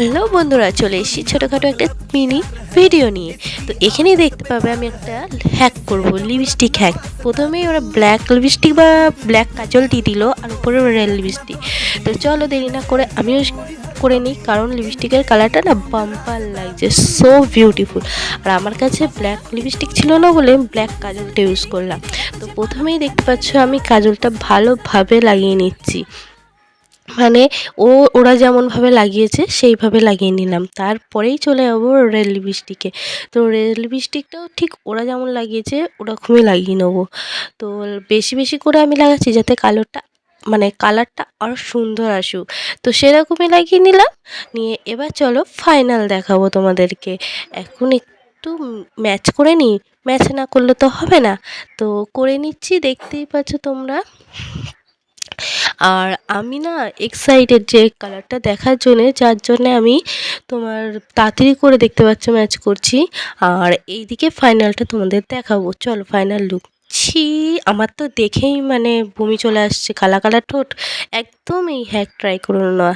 Hello বন্ধুরা, চলে এসেছি ছোটোখাটো একটা মিনি ভিডিও নিয়ে। তো এখানেই দেখতে পাবে আমি একটা হ্যাক করব লিপস্টিক হ্যাক প্রথমেই ওরা ব্ল্যাক লিপস্টিক বা ব্ল্যাক কাজল দিয়ে দিল, আর উপরে রেড লিপস্টিক তো চলো দেরি না করে আমিও করে নিই, কারণ লিপস্টিকের কালারটা না বাম্পার লাগছে সো বিউটিফুল আর আমার কাছে ব্ল্যাক লিপস্টিক ছিল না বলে ব্ল্যাক কাজলটা ইউজ করলাম। তো প্রথমেই দেখতে পাচ্ছ আমি কাজলটা ভালোভাবে লাগিয়ে নিচ্ছি। মানে ও, ওরা যেমনভাবে লাগিয়েছে সেইভাবে লাগিয়ে নিলাম। তারপরেই চলে যাব রেড লিপস্টিকে। তো রেড লিপস্টিকটাও ঠিক ওরা যেমন লাগিয়েছে, ওরকমই লাগিয়ে নেব। তো বেশি বেশি করে আমি লাগাচ্ছি যাতে কালোরটা মানে কালারটা আরও সুন্দর আসুক। তো সেরকমই লাগিয়ে নিলাম। নিয়ে এবার চলো ফাইনাল দেখাবো তোমাদেরকে। এখন একটু ম্যাচ করে নিই। ম্যাচ না করলে তো হবে না। তো করে নিচ্ছি, দেখতেই পাচ্ছ তোমরা। আর আমি না এক্সাইটেড যে কালারটা দেখার জন্যে, যার জন্যে আমি তোমার তাড়াতাড়ি করে দেখতে পাচ্ছ ম্যাচ করছি। আর এইদিকে ফাইনালটা তোমাদের দেখাবো। চলো ফাইনাল লুক ছি, আমার তো দেখেই মানে বমি চলে আসছে। কালা কালার ঠোঁট। একদম এই হ্যাক ট্রাই করো না।